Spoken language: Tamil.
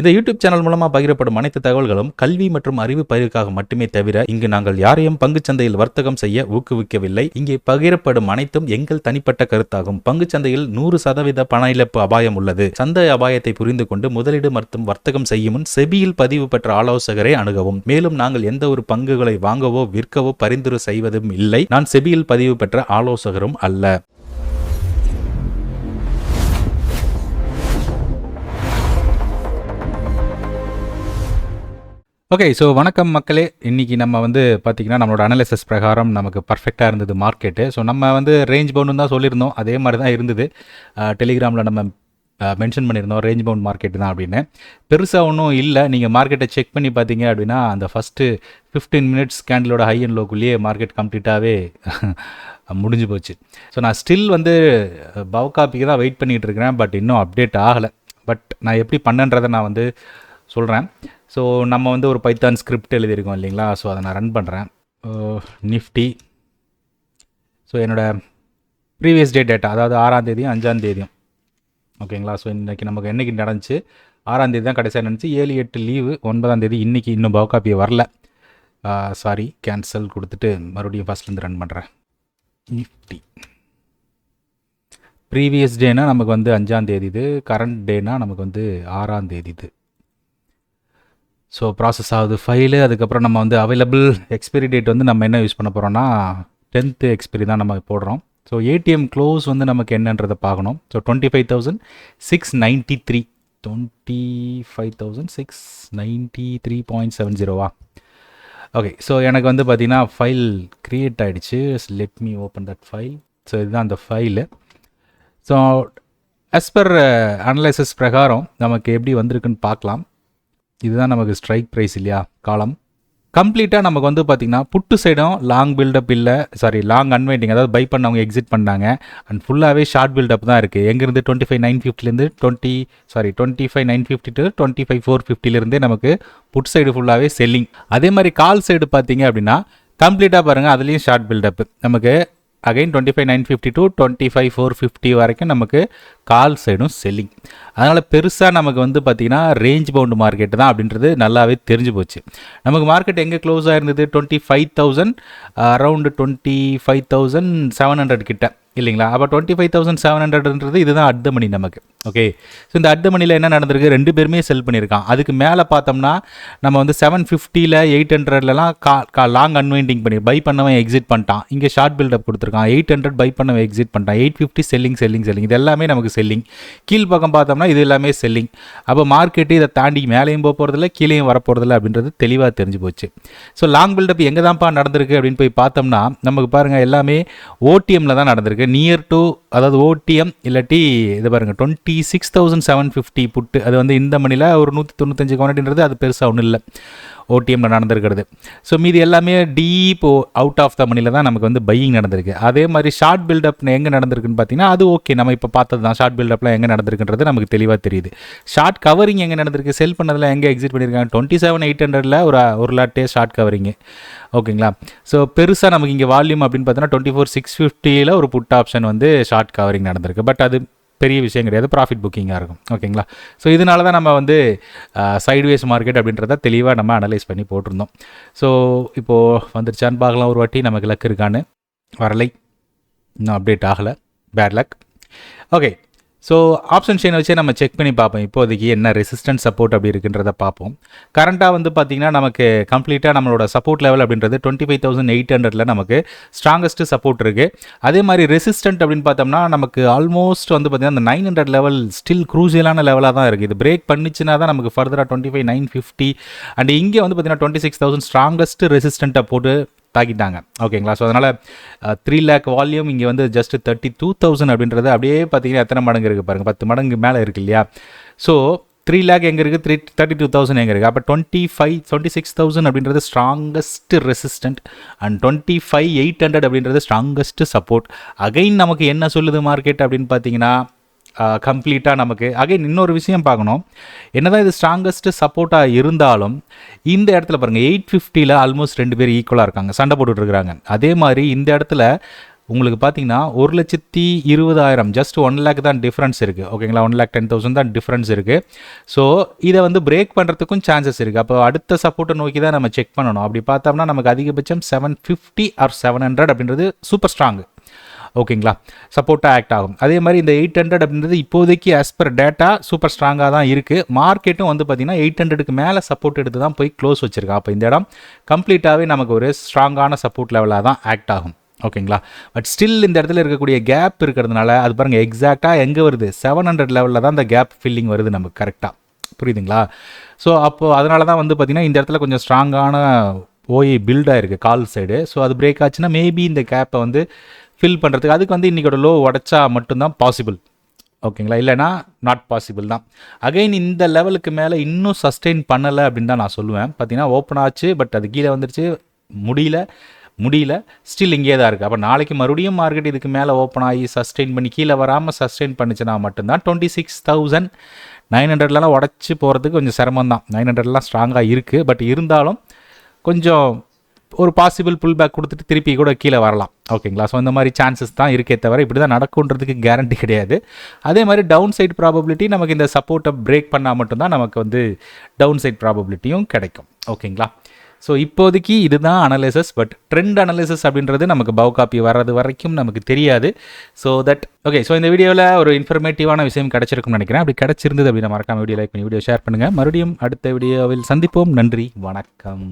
இந்த யூடியூப் சேனல் மூலமாக பகிரப்படும் அனைத்து தகவல்களும் கல்வி மற்றும் அறிவு பயிருக்காக மட்டுமே தவிர இங்கு நாங்கள் யாரையும் பங்குச் சந்தையில் வர்த்தகம் செய்ய ஊக்குவிக்கவில்லை. இங்கே பகிரப்படும் அனைத்தும் எங்கள் தனிப்பட்ட கருத்தாகும். பங்குச் சந்தையில் நூறு சதவீத பண இழப்பு அபாயம் உள்ளது. சந்தை அபாயத்தை புரிந்து கொண்டு முதலீடு மற்றும் வர்த்தகம் செய்யும் முன் செபியில் பதிவு பெற்ற ஆலோசகரை அணுகவும். மேலும் நாங்கள் எந்த ஒரு பங்குகளை வாங்கவோ விற்கவோ பரிந்துரை செய்வதும் இல்லை. நான் செபியில் பதிவு பெற்ற ஆலோசகரும் அல்ல. ஓகே ஸோ வணக்கம் மக்களே. இன்றைக்கி நம்ம வந்து பார்த்திங்கன்னா நம்மளோட அனலிசிஸ் பிரகாரம் நமக்கு பர்ஃபெக்டாக இருந்தது மார்க்கெட்டு ஸோ நம்ம வந்து ரேஞ்ச் பவுண்டு தான் சொல்லியிருந்தோம். அதே மாதிரி தான் இருந்தது. டெலிகிராமில் நம்ம மென்ஷன் பண்ணியிருந்தோம் ரேஞ்ச் பவுண்ட் மார்க்கெட் தான் அப்படின்னு. பெருசாக ஒன்றும் இல்லை. நீங்கள் மார்க்கெட்டை செக் பண்ணி பார்த்தீங்க அப்படின்னா அந்த ஃபஸ்ட்டு ஃபிஃப்டீன் மினிட்ஸ் கேண்டிலோட ஹை அண்ட் லோக்குள்ளேயே மார்க்கெட் கம்ப்ளீட்டாகவே முடிஞ்சு போச்சு. ஸோ நான் ஸ்டில் வந்து பவ் காப்பிக்கு தான் வெயிட் பண்ணிகிட்டு இருக்கிறேன். பட் இன்னும் அப்டேட் ஆகலை. பட் நான் எப்படி பண்ணன்றதை நான் வந்து சொல்கிறேன் ஸோ நம்ம வந்து ஒரு பைத்தான் ஸ்கிரிப்ட் எழுதியிருக்கோம் இல்லைங்களா? ஸோ அதை நான் ரன் பண்ணுறேன் நிஃப்டி ஸோ என்னோடய ப்ரீவியஸ் டே டேட்டா அதாவது ஆறாம் தேதியும் அஞ்சாம் தேதியும். ஓகேங்களா ஸோ இன்றைக்கி நமக்கு என்றைக்கு நடந்துச்சு? ஆறாம் தேதி தான் கடைசியாக நடந்துச்சு. ஏழு எட்டு லீவு ஒன்பதாம் தேதி இன்றைக்கி இன்னும் பவுகாப்பியை வரல. சாரி கேன்சல் கொடுத்துட்டு மறுபடியும் ஃபஸ்ட்லேருந்து ரன் பண்ணுறேன் நிஃப்டி ப்ரீவியஸ் டேனால் நமக்கு வந்து அஞ்சாம் தேதி இது கரண்ட் டேனால் நமக்கு வந்து ஆறாம் தேதி இது ஸோ ப்ராசஸ் ஆகுது ஃபைலு அதுக்கப்புறம் நம்ம வந்து அவைலபிள் எக்ஸ்பைரி டேட் வந்து நம்ம என்ன யூஸ் பண்ண போகிறோம்னா டென்த்து எக்ஸ்பைரி தான் நம்ம போடுறோம். ஸோ ஏடிஎம் க்ளோஸ் வந்து நமக்கு என்னன்றதை பார்க்கணும். So twenty five thousand six ninety three twenty five thousand six ninety three point seven ஜீரோவா ஓகே ஸோ எனக்கு வந்து பார்த்தீங்கன்னா ஃபைல் க்ரியேட் ஆகிடுச்சு let me open that file so இதுதான் அந்த file so as per analysis பிரகாரம் நமக்கு எப்படி வந்திருக்குன்னு பார்க்கலாம். இதுதான் நமக்கு ஸ்ட்ரைக் ப்ரைஸ் இல்லையா? காலம். கம்ப்ளீட்டாக நமக்கு வந்து பார்த்திங்கன்னா புட்டு சைடும் லாங் பில்டப் இல்லை சாரி லாங் அன்வைண்டிங் அதாவது பை பண்ணவங்க எக்ஸிட் பண்ணாங்க. அண்ட் ஃபுல்லாகவே ஷார்ட் பில்டப் தான் இருக்குது எங்கேருந்து twenty five nine ஃபிஃப்டிலேருந்து twenty sorry twenty five nine fifty to twenty five four ஃபிஃப்டிலேருந்தே நமக்கு புட் சைடு ஃபுல்லாகவே செல்லிங் அதே மாதிரி கால் சைடு பார்த்தீங்க அப்படின்னா கம்ப்ளீட்டாக பாருங்கள் அதுலேயும் ஷார்ட் பில்டப் நமக்கு again twenty five nine fifty to twenty five four fifty வரைக்கும் நமக்கு கால் சைடும் செல்லிங் அதனால் பெருசாக நமக்கு வந்து பார்த்திங்கன்னா ரேஞ்ச் பவுண்டு மார்க்கெட் தான் அப்படின்றது நல்லாவே தெரிஞ்சு போச்சு. நமக்கு மார்க்கெட் எங்கே close ஆயிருந்தது? Twenty five thousand around twenty five thousand seven hundred கிட்ட. இல்லைங்களா? அப்போ டுவெண்ட்டி ஃபைவ் தௌசண்ட் செவன் ஹண்ட்ரட்ன்றது இதுதான் அட் மணி நமக்கு. ஓகே ஸோ இந்த அட் மணியில் என்ன நடந்திருக்கு? ரெண்டு பேருமே செல் பண்ணியிருக்கான். அதுக்கு மேலே பார்த்தோம்னா நம்ம வந்து செவன் ஃபிஃப்டியில் எயிட் ஹண்ட்ரட்லலாம் கா கா லாங் அன்வைண்டிங் பண்ணி பை பண்ணவன் எக்ஸிட் பண்ணிட்டான். இங்கே ஷார்ட் பில்டப் கொடுத்துருக்கான். எயிட் ஹண்ட்ரட் பை பண்ணவன் எக்ஸிட் பண்ணிட்டான். Eight fifty selling selling selling இது எல்லாமே நமக்கு செல்லிங் கீழ் பக்கம் பார்த்தோம்னா இது எல்லாமே செல்லிங் அப்போ மார்க்கெட்டு இதை தாண்டி மேலேயும் போக போகிறதில்ல கீழேயும் வரப்போகிறதில்ல அப்படின்றது தெளிவாக தெரிஞ்சு போச்சு. ஸோ லாங் பில்டப் எங்கே தான்ப்பா நடந்திருக்கு அப்படின்னு போய் பார்த்தோம்னா நமக்கு பாருங்கள் எல்லாமே ஓடிஎம்மில் தான் நடந்திருக்கு. நியர் டு அதாவது ஓடிஎம் இல்லாட்டி இது பாருங்கள் twenty six thousand seven fifty put அது வந்து இந்த மணியில் ஒரு நூற்றி தொண்ணூத்தஞ்சு குவான்டின்றது அது பெருசாக ஒன்றும் இல்லை. ஓடிஎம்மில் நடந்திருக்கிறது. ஸோ மீதி எல்லாமே டீப் அவுட் ஆஃப் த மணியில் தான் நமக்கு வந்து பையிங் நடந்திருக்கு. அதே மாதிரி ஷார்ட் பில்டப் எங்கே நடந்திருக்குன்னு பார்த்தீங்கன்னா அது ஓகே நம்ம இப்போ பார்த்தது தான். ஷார்ட் பில்டப்லாம் எங்கே நடந்திருக்குன்றது நமக்கு தெளிவாக தெரியுது. ஷார்ட் கவரிங் எங்கே நடந்திருக்கு? செல் பண்ணதில் எங்கே எக்ஸிட் பண்ணியிருக்காங்க டுவெண்ட்டி செவன் எயிட் ஹண்ட்ரடில் ஒரு ஒரு லாட்டே ஷார்ட் கவரிங்கு ஓகேங்களா ஸோ பெருசாக நமக்கு இங்கே வால்யூம் அப்படின்னு பார்த்தோன்னா டுவெண்ட்டி ஃபோர் சிக்ஸ் ஃபிஃப்டியில் ஒரு புட் ஆப்ஷன் வந்து ஷார்ட் கவரிங் நடந்திருக்கு. பட் அது பெரிய விஷயம் கிடையாது ப்ராஃபிட் புக்கிங்காக இருக்கும். ஓகேங்களா ஸோ இதனால தான் நம்ம வந்து சைட்வேஸ் மார்க்கெட் அப்படின்றத தெளிவாக நம்ம அனலைஸ் பண்ணி போட்டிருந்தோம். ஸோ இப்போது வந்துருச்சான்னு பார்க்கலாம். ஒரு வாட்டி நமக்கு லக் இருக்கான்னு. வரலை. இன்னும் அப்டேட் ஆகலை. Bad luck okay so option chain வச்சே நம்ம செக் பண்ணி பார்ப்போம். இப்போதைக்கு என்ன ரெசிஸ்டன்ஸ் சப்போர்ட் அப்படி இருக்குன்றத பார்ப்போம். கரண்ட்டாக வந்து பார்த்திங்கன்னா நமக்கு கம்ப்ளீட்டாக நம்மளோட சப்போர்ட் லெவல் அப்படின்றது டுவெண்ட்டி ஃபைவ் தௌசண்ட் எயிட் ஹண்ட்ரடில் நமக்கு ஸ்ட்ராங்கஸ்ட் சப்போர்ட் இருக்குது அதே மாதிரி ரெசிஸ்டன்ட் அப்படின்னு பார்த்தோம்னா நமக்கு ஆல்மோஸ்ட் வந்து பார்த்திங்கன்னா அந்த நைன் ஹண்ட்ரட் லெவல் ஸ்டில் க்ரூசியலான லெவலாக தான் இருக்குது இது பிரேக் பண்ணிச்சுன்னா தான் நமக்கு ஃபர்தராக twenty five nine fifty and இங்கே வந்து பார்த்திங்கன்னா டுவெண்ட்டி சிக்ஸ் தௌசண்ட் ஸ்ட்ராங்கஸ்ட் ரெசிஸ்டண்ட்டை போட்டு தாக்கிட்டாங்க. ஓகேங்களா ஸோ அதனால் த்ரீ லேக் வால்யூம் இங்கே வந்து ஜஸ்ட் தேர்ட்டி டூ தௌசண்ட் அப்படின்றது அப்படியே பார்த்தீங்கன்னா எத்தனை மடங்கு இருக்குது பாருங்கள் பத்து மடங்கு மேலே இருக்கு இல்லையா? ஸோ த்ரீ லேக் எங்கே இருக்குது த்ரீ தேர்ட்டி டூ தௌசண்ட் எங்கே இருக்குது அப்போ twenty five twenty six thousand அப்படின்றது strongest resistant and twenty five eight hundred அப்படின்றது ஸ்ட்ராங்கஸ்ட் சப்போர்ட் அகைன் நமக்கு என்ன சொல்லுது மார்க்கெட் அப்படின்னு பார்த்தீங்கன்னா கம்ப்ளீட்டாக நமக்கு அகைன் இன்னொரு விஷயம் பார்க்கணும். என்னதான் இது ஸ்ட்ராங்கஸ்ட் சப்போர்ட்டாக இருந்தாலும் இந்த இடத்துல பாருங்கள் எயிட் ஃபிஃப்டியில் ஆல்மோஸ்ட் ரெண்டு பேர் ஈக்குவலாக இருக்காங்க சண்டை போட்டுட்டுருக்குறாங்க அதே மாதிரி இந்த இடத்துல உங்களுக்கு பார்த்தீங்கன்னா ஒரு லட்சத்தி இருபதாயிரம் ஜஸ்ட் ஒன் லேக் தான் டிஃப்ரென்ஸ் இருக்குது ஓகேங்களா ஒன் லேக் டென் தௌசண்ட் தான் டிஃப்ரென்ஸ் இருக்குது ஸோ இதை வந்து பிரேக் பண்ணுறதுக்கும் சான்சஸ் இருக்குது அப்போ அடுத்த சப்போர்ட்டை நோக்கி தான் நம்ம செக் பண்ணணும். அப்படி பார்த்தோம்னா நமக்கு அதிகபட்சம் seven fifty or seven hundred அப்படின்றது சூப்பர் ஸ்ட்ராங் ஓகேங்களா? சப்போர்ட்டாக ஆக்ட் ஆகும். அதே மாதிரி இந்த எயிட் ஹண்ட்ரட் அப்படின்றது இப்போதைக்கு ஆஸ் பர் டேட்டா சூப்பர் ஸ்ட்ராங்காக தான் இருக்குது மார்க்கெட்டும் வந்து பார்த்திங்கன்னா எயிட் ஹண்ட்ரடுக்கு மேலே சப்போர்ட் எடுத்து தான் போய் க்ளோஸ் வச்சிருக்கா. அப்போ இந்த இடம் கம்ப்ளீட்டாகவே நமக்கு ஒரு ஸ்ட்ராங்கான சப்போர்ட் லெவலாக தான் ஆக்ட் ஆகும். ஓகேங்களா? பட் ஸ்டில் இந்த இடத்துல இருக்கக்கூடிய கேப் இருக்கிறதுனால அது பாருங்கள் எக்ஸாக்டாக எங்கே வருது? செவன் ஹண்ட்ரட் லெவலில் தான் இந்த கேப் ஃபில்லிங் வருது நமக்கு கரெக்டாக புரியுதுங்களா? ஸோ அப்போது அதனால தான் வந்து பார்த்திங்கன்னா இந்த இடத்துல கொஞ்சம் ஸ்ட்ராங்கான ஓஏ பில்ட் ஆயிருக்கு கால் சைடு ஸோ அது பிரேக் ஆச்சுன்னா மேபி இந்த கேப்பை வந்து ஃபில் பண்ணுறதுக்கு அதுக்கு வந்து இன்றைக்கோட லோ உடச்சா மட்டும்தான் பாசிபிள் ஓகேங்களா இல்லைனா நாட் பாசிபிள் தான். அகைன் இந்த லெவலுக்கு மேலே இன்னும் சஸ்டெயின் பண்ணலை அப்படின்னு தான் நான் சொல்லுவேன். பார்த்தீங்கன்னா ஓப்பன் ஆச்சு பட் அது கீழே வந்துருச்சு. முடியல. முடியல. ஸ்டில் இங்கே தான் இருக்குது அப்போ நாளைக்கு மறுபடியும் மார்க்கெட் இதுக்கு மேலே ஓப்பன் ஆகி சஸ்டெயின் பண்ணி கீழே வராமல் சஸ்டெயின் பண்ணுச்சுன்னா மட்டும்தான் டுவெண்ட்டி சிக்ஸ் தௌசண்ட் நைன் ஹண்ட்ரட்லாம் உடச்சி போகிறதுக்கு கொஞ்சம் சிரமம் தான் நைன் ஹண்ட்ரட்லாம் ஸ்ட்ராங்காக இருக்குது பட் இருந்தாலும் கொஞ்சம் ஒரு பாசிபிள் புல் பேக் கொடுத்துட்டு திருப்பி கூட கீழே வரலாம். ஓகேங்களா ஸோ இந்த மாதிரி சான்சஸ் தான் இருக்கே தவிர இப்படி தான் நடக்குன்றதுக்கு கேரண்டி கிடையாது. அதே மாதிரி டவுன் சைட் ப்ராபபிலிட்டி நமக்கு இந்த சப்போர்ட்டை பிரேக் பண்ணால் மட்டும்தான் நமக்கு வந்து டவுன் சைட் ப்ராபபிலிட்டியும் கிடைக்கும். ஓகேங்களா ஸோ இப்போதைக்கு இதுதான் அனலிசஸ் பட் ட்ரெண்ட் அனலிசஸ் அப்படின்றது நமக்கு பவு காப்பி வர்றது வரைக்கும் நமக்கு தெரியாது. ஸோ தட் ஓகே ஸோ இந்த வீடியோவில் ஒரு இன்ஃபர்மேட்டிவான விஷயம் கிடச்சிருக்கும்னு நினைக்கிறேன். அப்படி கிடைச்சிருந்தது அப்படின்னா மறக்காம வீடியோ லைக் பண்ணி வீடியோ ஷேர் பண்ணுங்கள் மறுபடியும் அடுத்த வீடியோவில் சந்திப்போம். நன்றி. வணக்கம்.